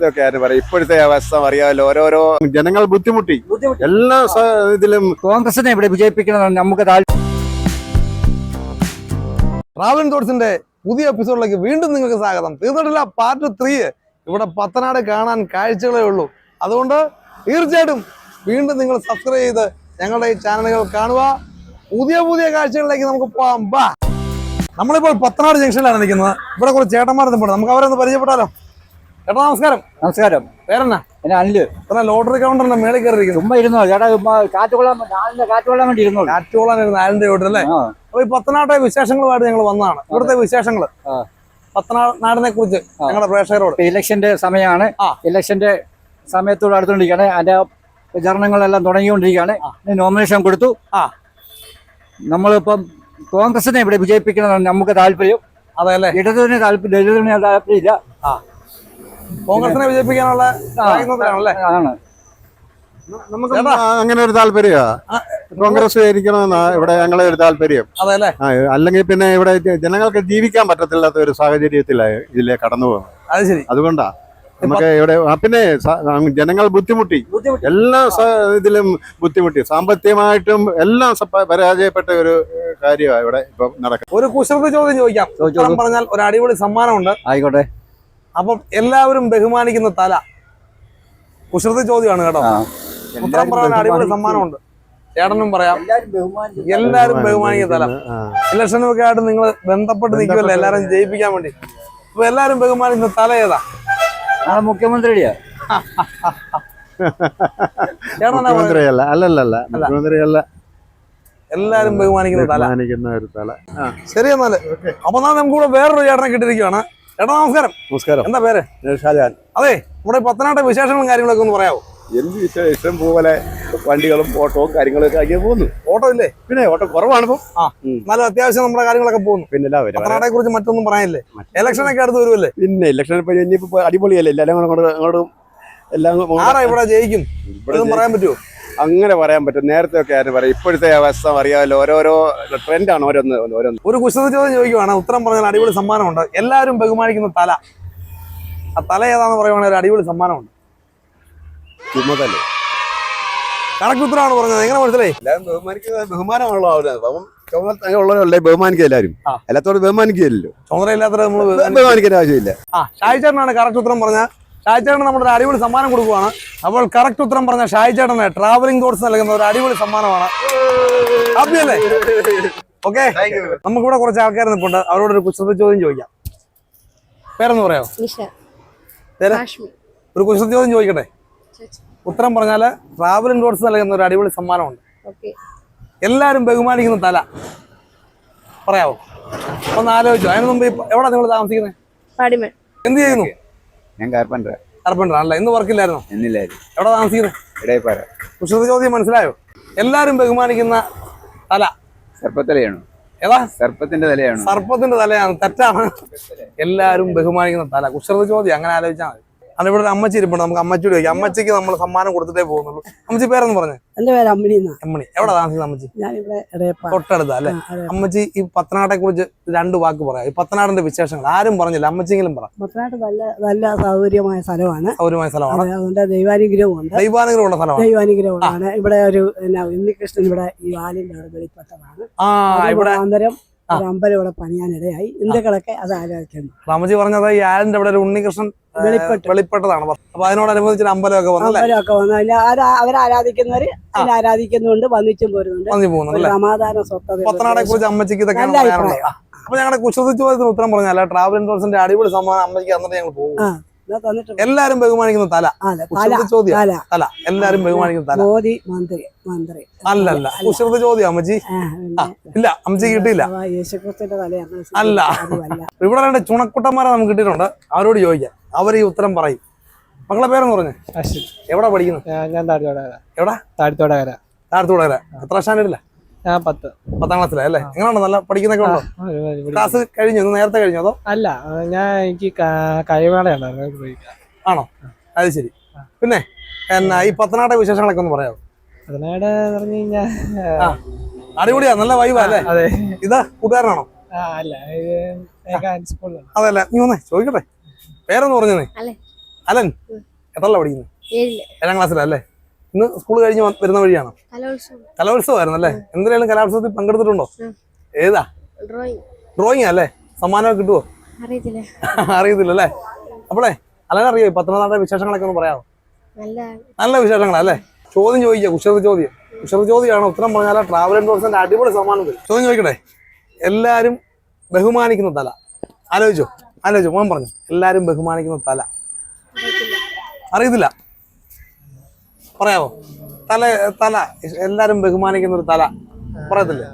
ഇതൊക്കെ ആരും പറയും? ഇപ്പോഴത്തെ അവസ്ഥ അറിയാമല്ലോ. ഓരോരോ ജനങ്ങൾ ബുദ്ധിമുട്ടി. എല്ലാ ഇതിലും കോൺഗ്രസിനെ ഇവിടെ വിജയിപ്പിക്കണം നമുക്ക് ട്രാവൽ തോട്ട്സിന്റെ പുതിയ എപ്പിസോഡിലേക്ക് വീണ്ടും നിങ്ങൾക്ക് സ്വാഗതം. തീർന്നിട്ടില്ല പാർട്ട് ത്രീ ഇവിടെ പത്തനാട് കാണാൻ കാഴ്ചകളേ ഉള്ളൂ. അതുകൊണ്ട് തീർച്ചയായിട്ടും വീണ്ടും നിങ്ങൾ സബ്സ്ക്രൈബ് ചെയ്ത് ഞങ്ങളുടെ ഈ ചാനലുകൾ കാണുക. പുതിയ പുതിയ കാഴ്ചകളിലേക്ക് നമുക്ക് പോകാം ബാ. നമ്മളിപ്പോൾ പത്തനാട് ജംഗ്ഷനിലാണ് നിൽക്കുന്നത്. ഇവിടെ കുറച്ച് ചേട്ടന്മാർ നമുക്ക് അവരെ ഒന്ന് പരിചയപ്പെട്ടാലോ? ചേട്ടാ നമസ്കാരം. നമസ്കാരം. പേരെന്നാ? എന്നെ അനിൽ. എന്നാ ലോട്ടറി കൗണ്ടറിന്റെ മേളിൽ കയറിയിരിക്കുന്നു. ചുമ്മാ ഇരുന്നോ? ചേട്ടാ കാറ്റ് കൊള്ളാൻ കാറ്റ് കൊള്ളാൻ വേണ്ടി ഇരുന്നോ ആലിന്റെ വീട്ടിൽ അല്ലേ? അപ്പൊ ഈ പത്തനാട്ടെ വിശേഷങ്ങളുമായിട്ട് ഞങ്ങൾ വന്നതാണ്. ഇവിടുത്തെ വിശേഷങ്ങൾ. പത്തനാടിനെ കുറിച്ച് ഞങ്ങളുടെ പ്രേക്ഷകരോട്. ഇലക്ഷന്റെ സമയമാണ്. ഇലക്ഷന്റെ സമയത്തോട് അടുത്തുകൊണ്ടിരിക്കുകയാണ്. അതിന്റെ പ്രചരണങ്ങളെല്ലാം തുടങ്ങിക്കൊണ്ടിരിക്കുകയാണ്. നോമിനേഷൻ കൊടുത്തു. ആ. നമ്മളിപ്പം കോൺഗ്രസിനെ ഇവിടെ വിജയിപ്പിക്കണമെന്നാണ് നമുക്ക് താല്പര്യം. അതെ അല്ലേ? ഇടതുവിന് താല്പര്യം ഇടതുവിന് താല്പര്യമില്ല. കോൺഗ്രസിനെ വിജയിപ്പിക്കാനുള്ള ആണ് നമുക്ക് അങ്ങനെ ഒരു താല്പര്യ കോൺഗ്രസ് ആയിരിക്കണം ഇവിടെ ഞങ്ങളെ ഒരു താല്പര്യം. അതെ അല്ലേ അല്ലെങ്കിൽ പിന്നെ ഇവിടെ ജനങ്ങൾക്ക് ജീവിക്കാൻ പറ്റത്തില്ലാത്ത ഒരു സാഹചര്യത്തിലായി ഇതിലെ കടന്നു പോകുന്നത്. അത് ശരി. അതുകൊണ്ടാ. നമുക്ക് ഇവിടെ പിന്നെ ജനങ്ങൾ ബുദ്ധിമുട്ടി. എല്ലാ ഇതിലും ബുദ്ധിമുട്ടി. സാമ്പത്തികമായിട്ടും എല്ലാം പരാജയപ്പെട്ട ഒരു കാര്യമാണ് ഇവിടെ ഇപ്പൊ നടക്കുന്നത്. ഒരു കുസൃതി ചോദ്യം ചോദിക്കാം. പറഞ്ഞാൽ ഒരു അടിപൊളി സമ്മാനമുണ്ട്. ആയിക്കോട്ടെ. അപ്പം എല്ലാവരും ബഹുമാനിക്കുന്ന തല. കുസൃതി ചോദ്യമാണ് കേട്ടോ. ഉത്തരം പറയാൻ അടിപൊളി സമ്മാനമുണ്ട്. ചേട്ടനും പറയാം. എല്ലാരും ബഹുമാനിക്കുന്ന തല. ഇലക്ഷനും ഇലക്ഷനൊക്കെ ആയിട്ട് നിങ്ങൾ ബന്ധപ്പെട്ട് നിൽക്കുമല്ലോ എല്ലാരും ജയിപ്പിക്കാൻ വേണ്ടി. അപ്പൊ എല്ലാരും ബഹുമാനിക്കുന്ന തല ഏതാ? മുഖ്യമന്ത്രിയാ. എല്ലാരും? മുഖ്യമന്ത്രിയല്ല. മുഖ്യമന്ത്രിയല്ല. എല്ലാവരും ബഹുമാനിക്കുന്ന തല. ബഹുമാനിക്കുന്ന ഒരു തല. ആ. ശരി എന്നാൽ. അപ്പൊ നമുക്ക് കൂടെ വേറൊരു ചേട്ടനെ കിട്ടിയിരിക്കുകയാണ് ചേട്ടാ നമസ്കാരം. നമസ്കാരം. എന്താ പേര്? ഷാജാൻ അതെ നമ്മുടെ പത്തനാട്ടെ വിശേഷങ്ങളും കാര്യങ്ങളൊക്കെ ഒന്ന് പറയാമോ എന്ത് വിശേഷം? പോലെ വണ്ടികളും ഓട്ടവും കാര്യങ്ങളൊക്കെ ആക്കി പോകുന്നു. ഓട്ടോ ഇല്ലേ? പിന്നെ ഓട്ടോ കുറവാണ് ഇപ്പം. ആ എന്നാലും അത്യാവശ്യം നമ്മുടെ കാര്യങ്ങളൊക്കെ പോകുന്നു. പിന്നെ പത്തനാട്ടെ കുറിച്ച് മറ്റൊന്നും പറയാനില്ലേ? ഇലക്ഷൻ ഒക്കെ അടുത്ത് വരുമല്ലേ? പിന്നെ ഇലക്ഷൻ ഇപ്പൊ ഇനിയിപ്പോ അടിപൊളിയല്ലേ? എല്ലാവരും അങ്ങോട്ട് എല്ലാം ആരാ ഇവിടെ ജയിക്കും? ഇവിടെ പറയാൻ പറ്റുമോ അങ്ങനെ പറയാൻ പറ്റും. നേരത്തെ ഒക്കെ ആരും പറയും? ഇപ്പോഴത്തെ അവസ്ഥ അറിയാമല്ലോ. ഓരോരോ ട്രെൻഡാണ് ഓരോന്ന് ഓരോന്ന്. ഒരു കുശത ചോദ്യം ചോദിക്കുവാണ്. ഉത്തരം പറഞ്ഞാൽ അടിപൊളി സമ്മാനമുണ്ട്. എല്ലാവരും ബഹുമാനിക്കുന്ന തല. ആ തല ഏതാന്ന് പറയുവാണെങ്കിൽ ഒരു അടിപൊളി സമ്മാനമുണ്ട്. ചുമതല. കണക്കുത്തരാണ് പറഞ്ഞത്. എങ്ങനെ മനസ്സിലായി? എല്ലാവരും ബഹുമാനിക്കുന്ന ബഹുമാനമുള്ള അപ്പം ചുമതല ഉള്ളവരല്ലേ ബഹുമാനിക്കുക എല്ലാവരും. നമ്മൾ ബഹുമാനിക്കേണ്ട ആവശ്യമില്ല. ആ ഷായിച്ചേട്ടനാണ് കറക്റ്റ് ഉത്തരം പറഞ്ഞ ഷായിച്ചേട്ടൻ നമ്മുടെ ഒരു അടിപൊളി സമ്മാനം കൊടുക്കുവാണ്. അപ്പോൾ കറക്റ്റ് ഉത്തരം പറഞ്ഞ ഷായിച്ചേട്ടന് ട്രാവലിംഗ് കോഴ്സ് നൽകുന്ന ഒരു അടിപൊളി സമ്മാനമാണ്. അല്ലേ? ഓക്കെ നമുക്കിവിടെ കുറച്ച് ആൾക്കാർ നിൽപ്പുണ്ട് അവരോട് ഒരു കുസൃതി ചോദ്യം ചോദിക്കാം. പേരെന്ന് പറയാമോ ഒരു കുസൃതി ചോദ്യം ചോദിക്കട്ടെ? ഉത്തരം പറഞ്ഞാൽ ട്രാവലിംഗ് കോഴ്സ് നൽകുന്ന ഒരു അടിപൊളി സമ്മാനമുണ്ട്. എല്ലാരും എല്ലാവരും ബഹുമാനിക്കുന്ന തല. പറയാവോ? ഒന്ന് ആലോചിച്ചു. അതിന് മുമ്പ് എവിടെ നിങ്ങൾ താമസിക്കുന്നത് എന്ത് ചെയ്യുന്നു? ഞാൻ കാർപ്പന്റർ കാർപ്പന്റർ അല്ല ഇന്ന് വർക്കില്ലായിരുന്നോ എന്നില്ലായിരുന്നു എവിടെ താമസിക്കുന്നത് ഇടയപ്പാറ. കുസൃതി ചോദ്യം മനസ്സിലായോ? എല്ലാവരും ബഹുമാനിക്കുന്ന തല. സർപ്പത്തലയാണോ? ഏതാ? സർപ്പത്തിന്റെ തലയാണ്? സർപ്പത്തിന്റെ തലയാണ്. തെറ്റാണ്. എല്ലാവരും ബഹുമാനിക്കുന്ന തല. കുസൃതി ചോദ്യം അങ്ങനെ ആലോചിച്ചാൽ മതി. അത് ഇവിടെ അമ്മച്ചി ഇരിപ്പുണ്ട്. നമുക്ക് അമ്മച്ചിയോട് ചോദിക്കാം അമ്മച്ചിക്ക് നമ്മൾ സമ്മാനം കൊടുത്തിട്ടേ പോകുന്നുള്ളൂ. അമ്മച്ചി പേരെന്ന് പറഞ്ഞു. എന്റെ പേര് അമ്മിണി എവിടെ താമസിക്കുന്നത് അമ്മച്ചി? തൊട്ടടുത്ത അല്ലെ? അമ്മച്ചി ഈ പത്തനാട്ടെ കുറിച്ച് രണ്ട് വാക്ക് പറയാം. ഈ പത്തനാടിന്റെ വിശേഷങ്ങൾ. ആരും പറഞ്ഞില്ല. അമ്മച്ചിങ്കിലും പറ. പത്തനാട് നല്ല നല്ല സൗകര്യമായ സ്ഥലമാണ്. സൗകര്യമായ സ്ഥലമാണ്. അത് അതുകൊണ്ട് ദൈവാനുഗ്രഹമുണ്ട്. ദൈവാനുഗ്രഹമുള്ള സ്ഥലമാണ്. ദൈവാനുഗ്രഹമാണ് ഇവിടെ ഒരു ഉണ്ണികൃഷ്ണൻ ഇവിടെ ഈ വാലിന്റെ അവിടെ വെളിപ്പെട്ടതാണ്. ആ ഇവിടെ. ഒരു അമ്പലം ഇവിടെ പണിയാനിടയായി. ഇന്ത്യകളൊക്കെ അത് ആലോചിക്കുന്നു അമ്മച്ചി പറഞ്ഞത് ഈ ആലിന്റെ അവിടെ ഒരു ഉണ്ണികൃഷ്ണൻ വെളിപ്പെട്ട്. വെളിപ്പെട്ടതാണ്. അപ്പൊ അതിനോടനുബന്ധിച്ച് അമ്പലമൊക്കെ വന്നു അമ്പലമൊക്കെ വന്നു. അതിൽ ആരാ അവരെ ആരാധിക്കുന്നവര് അതിൽ ആരാധിക്കുന്നുണ്ട് വന്നിച്ചും പോരുന്നുണ്ട്. സമാധാന സ്വത്തത പത്തനാടെ കുറിച്ച് അമ്മച്ചിക്ക് ഇതൊക്കെ അപ്പൊ ഞങ്ങളുടെ ചോദ്യത്തിന് ഉത്തരം പറഞ്ഞാൽ ട്രാവൽ ഇൻഷുറൻസിന്റെ അടിപൊളി സമ്മാനം അമ്മയ്ക്ക് അന്നിട്ട് ഞങ്ങൾ പോകും. എല്ലാരും ബഹുമാനിക്കുന്ന തല. തല ചോദ്യം. എല്ലാരും ബഹുമാനിക്കുന്ന തല. മോദി മന്ത്രി മന്ത്രി. അല്ലല്ല. ചോദ്യം ആ, ഇല്ല അമ്മച്ചി കിട്ടിയില്ല. അല്ല. ഇവിടെ രണ്ട് ചുണക്കുട്ടന്മാരെ നമുക്ക് കിട്ടിയിട്ടുണ്ട്. അവരോട് ചോദിക്കാം. അവർ ഈ ഉത്തരം പറയും. മക്കളെ പേരെന്ന് പറഞ്ഞു? അശ്വിൻ. എവിടെ പഠിക്കുന്നു ഞാൻ താഴ്ത്തോടകര. എവിടെ? താഴ്ത്തോടകര. താഴ്ത്തോടകര. എത്ര സ്റ്റാൻഡേർഡില്ല ഞാൻ പത്ത്. പത്താം ക്ലാസ്സിലെ അല്ലേ? എങ്ങനെയാണ് നല്ല പഠിക്കുന്നൊക്കെ ഉണ്ടോ? ക്ലാസ് കഴിഞ്ഞു? നേരത്തെ കഴിഞ്ഞോ അതോ? അല്ല ഞാൻ എനിക്ക് ക- കഴിവേളയാണ് അത് പോയി. ആണോ? അത് ശരി. പിന്നെ എന്നാ ഈ പത്തനാട്ടെ വിശേഷങ്ങളൊക്കെ ഒന്ന് പറയാമോ? പത്തനാട് പറഞ്ഞു കഴിഞ്ഞാ ആ. അടിപൊളിയാ നല്ല വൈബാ അല്ലേ? അതെ. ഇതാ കൂട്ടുകാരനാണോ? അല്ല അതല്ല നീ വന്നേ ചോദിക്കട്ടെ. പേരെന്ന് പറഞ്ഞേ അലെ. അലൻ. എത്രല്ല പഠിക്കുന്നു? ഏഴിൽ. ഏഴാം ക്ലാസ്സിലല്ലേ ഇന്ന് സ്കൂൾ കഴിഞ്ഞ് വരുന്ന വഴിയാണ്? കലോത്സവം. കലോത്സവമായിരുന്നു അല്ലേ? എന്തിനാലും കലോത്സവത്തിൽ പങ്കെടുത്തിട്ടുണ്ടോ. ഏതാ? ഡ്രോയിങ് അല്ലേ? സമ്മാനമൊക്കെ കിട്ടുമോ അറിയത്തില്ല. അല്ലേ? അപ്പളേ അലനറിയോ ഈ പത്തനംതിട്ട വിശേഷങ്ങളൊക്കെ ഒന്ന് പറയാമോ? നല്ല നല്ല വിശേഷങ്ങളല്ലേ ചോദ്യം ചോദിക്കുക ഉഷർ ചോദ്യം. ഉഷർ ചോദ്യമാണ്. ഉത്തരം പറഞ്ഞാൽ ട്രാവൽ ആൻഡ് ടൂറിസ്റ്റിന്റെ അടിപൊളി സമ്മാനം ചോദ്യം ചോദിക്കട്ടെ? എല്ലാരും ബഹുമാനിക്കുന്ന തല. ആലോചിച്ചോ? ആലോചിച്ചോ? മോൻ പറഞ്ഞു. എല്ലാരും ബഹുമാനിക്കുന്ന തല. അറിയത്തില്ല. പറയാമോ തല തല. എല്ലാരും ബഹുമാനിക്കുന്ന ഒരു തല. പറയത്തില്ലേ?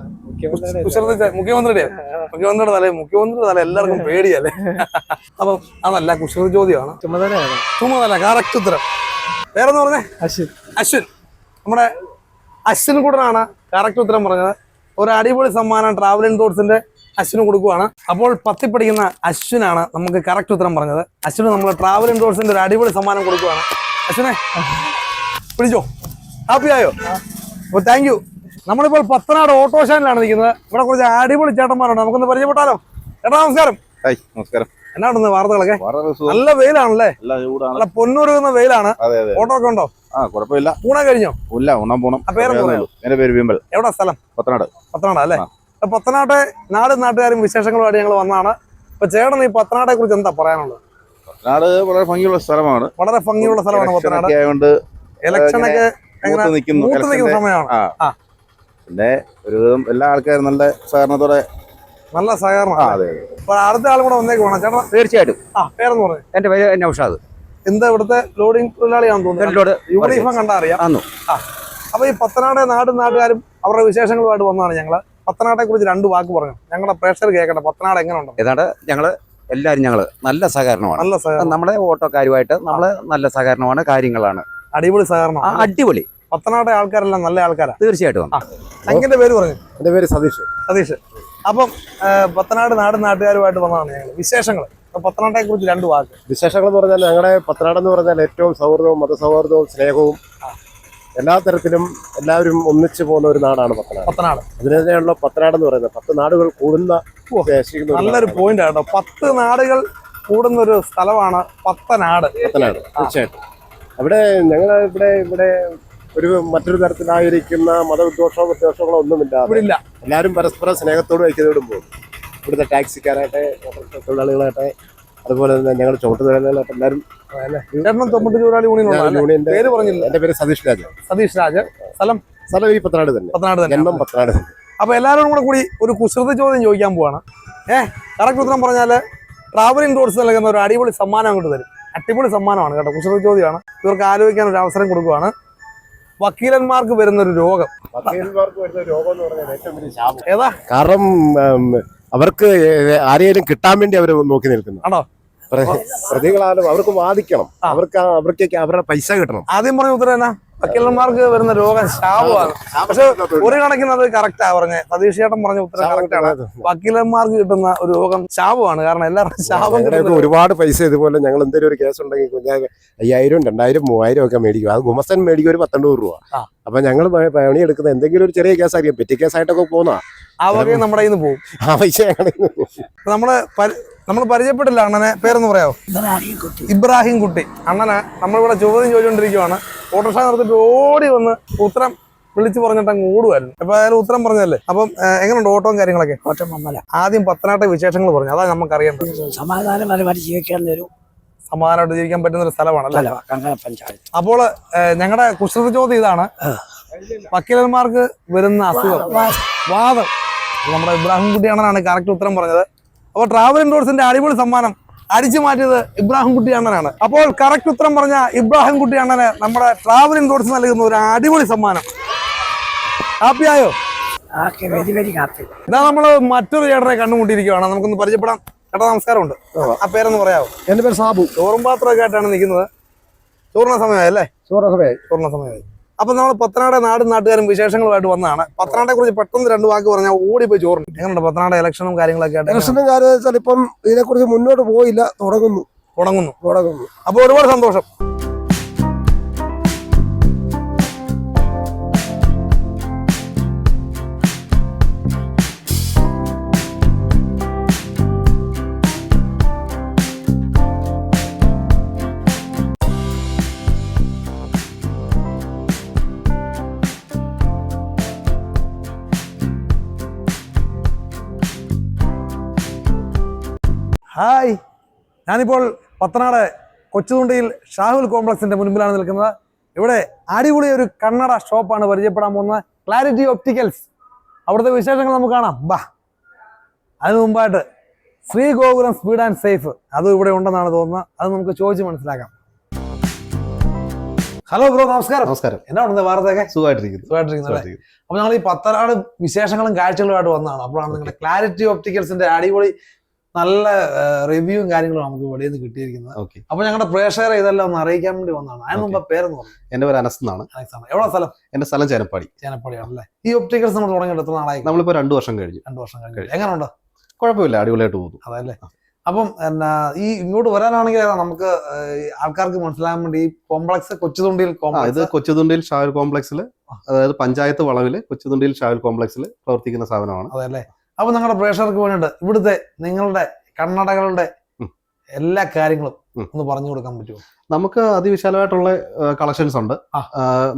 മുഖ്യമന്ത്രിയുടെ മുഖ്യമന്ത്രിയുടെ? തല മുഖ്യമന്ത്രിയുടെ തല എല്ലാവർക്കും പേടിയല്ലേ? അപ്പം അതല്ല കുശല ചോദ്യമാണ് ചുമതലയാണ്. ചുമതല കറക്റ്റ് ഉത്തരം. വേറെന്ന് പറഞ്ഞേ? അശ്വിൻ. അശ്വിൻ. നമ്മുടെ അശ്വിൻ കൂടനാണ് കറക്റ്റ് ഉത്തരം പറഞ്ഞത്. ഒരു അടിപൊളി സമ്മാനം ട്രാവൽ ആൻഡ് തോട്ട്സിന്റെ അശ്വിന് കൊടുക്കുവാണ്. അപ്പോൾ പത്തി പഠിക്കുന്ന അശ്വിനാണ് നമുക്ക് കറക്റ്റ് ഉത്തരം പറഞ്ഞത്. അശ്വിന് നമ്മൾ ട്രാവൽ ഇൻ തോട്ട്സിന്റെ ഒരു അടിപൊളി സമ്മാനം കൊടുക്കുവാണ്. അശ്വിനെ പിടിച്ചോ ഹാപ്പി ആയോ? അപ്പോൾ താങ്ക് യു നമ്മളിപ്പോൾ പത്തനാട് ഓട്ടോ സ്റ്റാൻഡിലാണ് നിൽക്കുന്നത്. ഇവിടെ കുറച്ച് അടിപൊളി ചേട്ടന്മാരുണ്ട്. നമുക്കൊന്ന് പരിചയപ്പെട്ടാലോ? ചേട്ടാ നമസ്കാരം. ഹായ് നമസ്കാരം. എന്നാണ് വാർത്തകളൊക്കെ? നല്ല വെയിലാണല്ലേ? നല്ല പൊന്നൂറുന്ന വെയിലാണ്. ഓട്ടോ ഒക്കെ ഉണ്ടോ? ആ കുഴപ്പമില്ല. ഊണ കഴിഞ്ഞോ? ഇല്ല ഉണ്ണാൻ പോണം. എന്റെ പേര് വിമ്പൽ എവിടെ സ്ഥലം? പത്തനാട്. പത്തനാട് അല്ലേ. അപ്പൊ പത്തനാട്ടെ നാട് നാട്ടുകാരും വിശേഷങ്ങളുമായിട്ട് ഞങ്ങൾ വന്നാണ് ഇപ്പൊ ചേട്ടൻ ഈ പത്തനാട്ടെ കുറിച്ച് എന്താ പറയാനുള്ളത്? പത്തനാട് വളരെ ഭംഗിയുള്ള സ്ഥലമാണ്. വളരെ ഭംഗിയുള്ള സ്ഥലമാണ് പത്തനാട്. ആയതുകൊണ്ട് മൂത്ത് നിൽക്കുന്ന സമയമാണ്. പിന്നെ ഒരുവിധം എല്ലാ ആൾക്കാരും നല്ല സഹകരണത്തോടെ നല്ല സഹകരണം. അടുത്ത ആൾ കൂടെ വന്നേക്ക് വേണം. ചേട്ടാ തീർച്ചയായിട്ടും. ആ പേരെന്ന് പറഞ്ഞു എന്റെ പേര് നൌഷാദ് എന്താ ഇവിടുത്തെ ലോഡിംഗ് തൊഴിലാളിയാണെന്ന് തോന്നുന്നു യൂണിഫോം കണ്ടാ അറിയാം. ആ അപ്പൊ ഈ പത്തനാട് നാടും നാട്ടുകാരും അവരുടെ വിശേഷങ്ങളുമായിട്ട് വന്നതാണ് ഞങ്ങൾ. പത്തനാട്ടെ കുറിച്ച് രണ്ട് വാക്ക് പറഞ്ഞു. ഞങ്ങളുടെ പ്രേക്ഷകർ കേൾക്കട്ടെ പത്തനാട് എങ്ങനെ ഉണ്ടോ ഏതാണ്ട് ഞങ്ങൾ എല്ലാവരും ഞങ്ങൾ നല്ല സഹകരണമാണ്. നല്ല സഹകരണം. നമ്മളെ ഓട്ടോക്കാരുമായിട്ട് നമ്മൾ നല്ല സഹകരണമാണ് കാര്യങ്ങളാണ്. അടിപൊളി സഹകരണം. അടിപൊളി. പത്തനാട്ടെ ആൾക്കാരെല്ലാം നല്ല ആൾക്കാരാണ് തീർച്ചയായിട്ടും സംഘന്റെ പേര് പറഞ്ഞു. എന്റെ പേര് സതീഷ്. സതീഷ്. അപ്പം പത്തനാട് നാട് നാട്ടുകാരുമായിട്ട് വന്നതാണ് ഞങ്ങൾ വിശേഷങ്ങൾ പത്തനാട്ടെ കുറിച്ച് രണ്ട് വാക്ക്. വിശേഷങ്ങൾ എന്ന് പറഞ്ഞാൽ ഞങ്ങളുടെ പത്തനാട് എന്ന് പറഞ്ഞാൽ ഏറ്റവും സൗഹൃദവും മതസൗഹൃദവും സ്നേഹവും എല്ലാ തരത്തിലും എല്ലാവരും ഒന്നിച്ചു പോകുന്ന ഒരു നാടാണ് പത്തനാട്. പത്തനാട്. അതിന് പത്തനാട് എന്ന് പറയുന്നത് പത്ത് നാടുകൾ കൂടുന്ന നല്ലൊരു പോയിന്റ് ആട്ടോ പത്ത് നാടുകൾ കൂടുന്ന ഒരു സ്ഥലമാണ് പത്തനാട്. പത്തനാട് തീർച്ചയായിട്ടും. അവിടെ ഞങ്ങൾ ഇവിടെ ഇവിടെ ഒരു മറ്റൊരു തരത്തിലായിരിക്കുന്ന മതവിദ്വേഷമോ വിദ്വേഷങ്ങളോ ഒന്നുമില്ല ഇവിടെ ഇല്ല എല്ലാവരും പരസ്പരം സ്നേഹത്തോടും ഐക്യതയോടും പോകും. ഇവിടുത്തെ ടാക്സിക്കാരാകട്ടെ തൊഴിലാളികളായിട്ടെ തൊഴിലാളികളാകട്ടെ അതുപോലെ തന്നെ ഞങ്ങളുടെ ചുവട്ട് തൊഴിലാളികളായിട്ട് എല്ലാവരും ചേട്ടനും തൊമ്മട്ട് തൊഴിലാളി യൂണിയൻ ഞാൻ പേര് പറഞ്ഞില്ല. എന്റെ പേര് സതീഷ് രാജ. സതീഷ് രാജ്. സ്ഥലം? സ്ഥലം ഈ പത്തനാട് തന്നെ. പത്തനാട് തന്നെ. ജന്മം പത്തനാട് തന്നെ. അപ്പൊ എല്ലാവരും കൂടെ കൂടി ഒരു കുസൃത ചോദ്യം ചോദിക്കാൻ പോവാണ്. ഏഹ് കറക്റ്റ് ഉത്തരം പറഞ്ഞാൽ ട്രാവലിംഗ് ടൂറിസം നൽകുന്ന ഒരു അടിപൊളി സമ്മാനം അങ്ങോട്ട് തരും. അടിപൊളി സമ്മാനമാണ് കേട്ടോ. കുസൃതി ചോദ്യമാണ്. ഇവർക്ക് ആലോചിക്കാൻ ഒരു അവസരം കൊടുക്കുവാണ്. വക്കീലന്മാർക്ക് വരുന്ന ഒരു രോഗം. വക്കീലന്മാർക്ക് വരുന്ന രോഗം എന്ന് പറഞ്ഞാൽ ഏറ്റവും വലിയ ശാപം. ഏതാ? കാരണം അവർക്ക് ആരെയും കിട്ടാൻ വേണ്ടി അവർ നോക്കി നിൽക്കുന്നു. ആണോ? പ്രതികളാലും അവർക്ക് വാദിക്കണം. അവർക്ക് അവർക്ക് അവർക്കൊക്കെ അവരുടെ പൈസ കിട്ടണം. ആദ്യം പറഞ്ഞ ഉത്തരം എന്നാ? വക്കീലന്മാർക്ക് വരുന്ന രോഗം ശാപമാണ്. പക്ഷെ ഒരു കണക്കിന് അത് കറക്റ്റാ പറഞ്ഞത് സതീഷ് ചേട്ടൻ പറഞ്ഞ ഉത്തരം കറക്റ്റാണ് വക്കീലന്മാർക്ക് കിട്ടുന്ന ഒരു രോഗം ശാപമാണ്. കാരണം എല്ലാവർക്കും ശാപം ഒരുപാട് പൈസ ഇതുപോലെ ഞങ്ങൾ എന്തെങ്കിലും ഒരു കേസ് ഉണ്ടെങ്കിൽ കുഞ്ഞാ അയ്യായിരം രണ്ടായിരം മൂവായിരം ഒക്കെ മേടിക്കും. അത് ഗുമസൻ മേടിക്കും ഒരു പത്തൊമ്പത് രൂപ. അപ്പൊ ഞങ്ങൾ പണിയെടുക്കുന്ന എന്തെങ്കിലും ഒരു ചെറിയ കേസ് അറിയാം പെറ്റി കേസായിട്ടൊക്കെ പോകുന്ന ആ വക നമ്മുടെ കയ്യിൽ നിന്ന് പോകും ആ പൈസ നമ്മൾ നമ്മൾ പരിചയപ്പെട്ടില്ല അണ്ണനെ. പേരൊന്ന് പറയാമോ? ഇബ്രാഹിം കുട്ടി. അണ്ണനെ നമ്മളിവിടെ ചോദ്യം ചോദിച്ചുകൊണ്ടിരിക്കുവാണ് ഓട്ടോറിക്ഷ നിർത്തിട്ട് ഓടി വന്ന് ഉത്തരം വിളിച്ചു പറഞ്ഞിട്ട് അങ്ങ് ഓടുമായിരുന്നു അപ്പൊ അയാൾ ഉത്തരം പറഞ്ഞല്ലേ അപ്പം എങ്ങനെയുണ്ട് ഓട്ടവും കാര്യങ്ങളൊക്കെ? ഓട്ടം വന്നല്ല ആദ്യം പത്തനാട്ട വിശേഷങ്ങൾ പറഞ്ഞു. അതാണ് നമുക്ക് അറിയേണ്ടത് സമാധാനപരമായിട്ട് ജീവിക്കാൻ ഒരു സമാധാനമായിട്ട് ജീവിക്കാൻ പറ്റുന്ന ഒരു സ്ഥലമാണ് പഞ്ചായത്ത്. അപ്പോൾ ഞങ്ങളുടെ കുസൃതി ചോദ്യം ഇതാണ്. വക്കീലന്മാർക്ക് വരുന്ന അസുഖം. വാദം. നമ്മുടെ ഇബ്രാഹിം കുട്ടിയാണെന്നാണ് കറക്റ്റ് ഉത്തരം പറഞ്ഞത്. അപ്പോൾ ട്രാവൽ ഇൻഡോർസിന്റെ അടിപൊളി സമ്മാനം. അടിച്ചു മാറ്റിയത് ഇബ്രാഹിം കുട്ടി അണ്ണനാണ്. അപ്പോൾ കറക്റ്റ് ഉത്തരം പറഞ്ഞ ഇബ്രാഹിം കുട്ടി അണ്ണന് നമ്മുടെ ട്രാവൽ ഇൻഡോർസ് നൽകുന്ന ഒരു അടിപൊളി സമ്മാനം. ഹാപ്പിയായോ ഇതാ നമ്മൾ മറ്റൊരു ചേട്ടനെ കണ്ടുമുട്ടിയിരിക്കുകയാണ്. നമുക്കൊന്ന് പരിചയപ്പെടാം. ചേട്ടാ നമസ്കാരമുണ്ട്. ആ പേരെന്ന് പറയാമോ എന്റെ പേര് സാബു. ചോറും പാത്രമൊക്കെ ആയിട്ടാണ് നിൽക്കുന്നത്. ചോറിന സമയമായി അല്ലേ സമയമായി. ചോറിന സമയമായി. അപ്പൊ നമ്മൾ പത്തനാട് നാടും നാട്ടുകാരും വിശേഷങ്ങളുമായിട്ട് വന്നതാണ്. പത്തനാട്ടെ കുറിച്ച് പെട്ടെന്ന് രണ്ട് വാക്ക് പറഞ്ഞാൽ ഓടിപ്പോയി ചോറും എങ്ങനെയുണ്ട് പത്തനാട് ഇലക്ഷനും കാര്യങ്ങളൊക്കെ ആയിട്ട്? ഇലക്ഷനും കാര്യം വെച്ചാൽ ഇപ്പം ഇതിനെക്കുറിച്ച് മുന്നോട്ട് പോയില്ല തുടങ്ങുന്നു. തുടങ്ങുന്നു. തുടങ്ങുന്നു. അപ്പൊ ഒരുപാട് സന്തോഷം. ഹായ്. ഞാനിപ്പോൾ പത്തനാട് കൊച്ചുതുണ്ടിയിൽ ഷാഹുൽ കോംപ്ലക്സിന്റെ മുൻപിലാണ് നിൽക്കുന്നത്. ഇവിടെ അടിപൊളി ഒരു കണ്ണട ഷോപ്പാണ് പരിചയപ്പെടാൻ പോകുന്നത്. ക്ലാരിറ്റി ഓപ്റ്റിക്കൽസ് അവിടുത്തെ വിശേഷങ്ങൾ നമുക്ക് കാണാം. ബാ. അതിനു മുമ്പായിട്ട് Sree Gokulam speed and safe അതും ഇവിടെ ഉണ്ടെന്നാണ് തോന്നുന്നത്. അത് നമുക്ക് ചോദിച്ച് മനസ്സിലാക്കാം. ഹലോ ബ്രോ നമസ്കാരം. നമസ്കാരം. എന്നാ ഉണ്ട് വാർത്തയൊക്കെ? സുഖമായിട്ടിരിക്കുന്നു? സുഖമായിട്ടിരിക്കുന്നു. അപ്പൊ ഞങ്ങൾ ഈ പത്തനാട് വിശേഷങ്ങളും കാഴ്ചകളുമായിട്ട് വന്നതാണ്. അപ്പോഴാണ് നിങ്ങളുടെ ക്ലാരിറ്റി ഓപ്റ്റിക്കൽസിന്റെ അടിപൊളി നല്ല റിവ്യൂവും കാര്യങ്ങളും നമുക്ക് ഇവിടെ നിന്ന് കിട്ടിയിരിക്കുന്നത്. ഓക്കെ. അപ്പൊ ഞങ്ങളുടെ പ്രേക്ഷകരെ ഇതെല്ലാം ഒന്ന് അറിയിക്കാൻ വേണ്ടി വന്നതാണ്. അതിന് മുമ്പ് പേര് പറഞ്ഞു. എന്റെ പേര് അനസ് എന്നാണ്. എവിടെ സ്ഥലം? എന്റെ സ്ഥലം ചേനപ്പാടി. ചേനപ്പടിയാണല്ലേ? ഈ ഒപ്റ്റിക്കൽസ് നമ്മൾ തുടങ്ങിയിട്ട് എത്ര നാളായി. നമ്മളിപ്പോ രണ്ടു വർഷം കഴിഞ്ഞു. രണ്ടു വർഷം കഴിഞ്ഞു. എങ്ങനെയുണ്ട് കുഴപ്പമില്ല. അടിപൊളിയായിട്ട് പോകുന്നു. അതല്ലേ അപ്പം എന്നാ ഈ ഇങ്ങോട്ട് വരാനാണെങ്കിൽ നമുക്ക് ആൾക്കാർക്ക് മനസ്സിലാകാൻ വേണ്ടി ഈ കോംപ്ലക്സ് കൊച്ചുതുണ്ടിയിൽ ഇത് കൊച്ചുതുണ്ടിയിൽ ഷാവൽ കോംപ്ലക്സിൽ അതായത് പഞ്ചായത്ത് വളവിൽ കൊച്ചുതുണ്ടിയിൽ ഷാവൽ കോംപ്ലക്സിൽ പ്രവർത്തിക്കുന്ന സ്ഥാപനമാണ് അതല്ലേ അപ്പൊ നിങ്ങളുടെ പ്രേക്ഷകർക്ക് വേണ്ടിയിട്ട് ഇവിടുത്തെ നിങ്ങളുടെ കണ്ണടകളുടെ എല്ലാ കാര്യങ്ങളും ഒന്ന് പറഞ്ഞു കൊടുക്കാൻ പറ്റുമോ? നമുക്ക് അതിവിശാലമായിട്ടുള്ള കളക്ഷൻസ് ഉണ്ട്.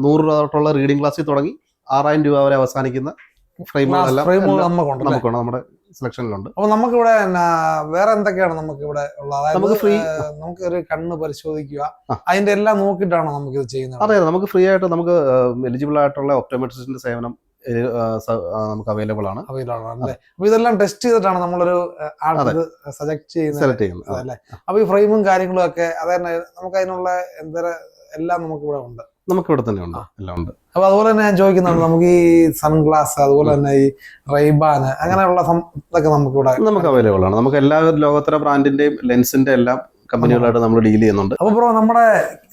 നൂറ് രൂപ തൊട്ടുള്ള റീഡിംഗ് ക്ലാസ്സിൽ തുടങ്ങി ആറായിരം രൂപ വരെ അവസാനിക്കുന്ന നമുക്കുണ്ട് നമ്മുടെ സെലക്ഷനിലുണ്ട് അപ്പൊ നമുക്ക് ഇവിടെ വേറെ എന്തൊക്കെയാണ് നമുക്ക് ഇവിടെ ഉള്ളത് നമുക്ക് ഫ്രീ നമുക്ക് ഒരു കണ്ണ് പരിശോധിക്കുക. അതിന്റെ എല്ലാം നോക്കിയിട്ടാണോ നമുക്ക് ഇത് ചെയ്യുന്നത്. അതെ നമുക്ക് ഫ്രീ ആയിട്ട് നമുക്ക് എലിജിബിൾ ആയിട്ടുള്ള ഒപ്റ്റോമെട്രിസ്റ്റിന്റെ സേവനം നമുക്ക് അവൈലബിൾ ആണ്. അവൈലബിൾ അപ്പൊ ഇതെല്ലാം ടെസ്റ്റ് ചെയ്തിട്ടാണ് നമ്മളൊരു ചെയ്യുന്നത്. സെലക്ട് ചെയ്യുന്നത്. അതല്ലേ അപ്പൊ ഈ ഫ്രെയിമും കാര്യങ്ങളും ഒക്കെ അത് തന്നെ നമുക്ക് അതിനുള്ള എന്താ എല്ലാം നമുക്ക് ഇവിടെ ഉണ്ട്. നമുക്ക് ഇവിടെ തന്നെ ഉണ്ട്. എല്ലാം ഉണ്ട്. അപ്പൊ അതുപോലെ തന്നെ ഞാൻ ചോദിക്കുന്നുണ്ട് നമുക്ക് ഈ സൺഗ്ലാസ് അതുപോലെ തന്നെ ഈ റൈബാന് അങ്ങനെയുള്ള ഇതൊക്കെ നമുക്ക് ഇവിടെ നമുക്ക് അവൈലബിൾ ആണ്. നമുക്ക് എല്ലാ ലോകോത്തര ബ്രാൻഡിന്റെയും ലെൻസിന്റെ എല്ലാം കമ്പനികളായിട്ട് നമ്മൾ ഡീൽ ചെയ്യുന്നുണ്ട്. അപ്പൊ ബ്രോ നമ്മുടെ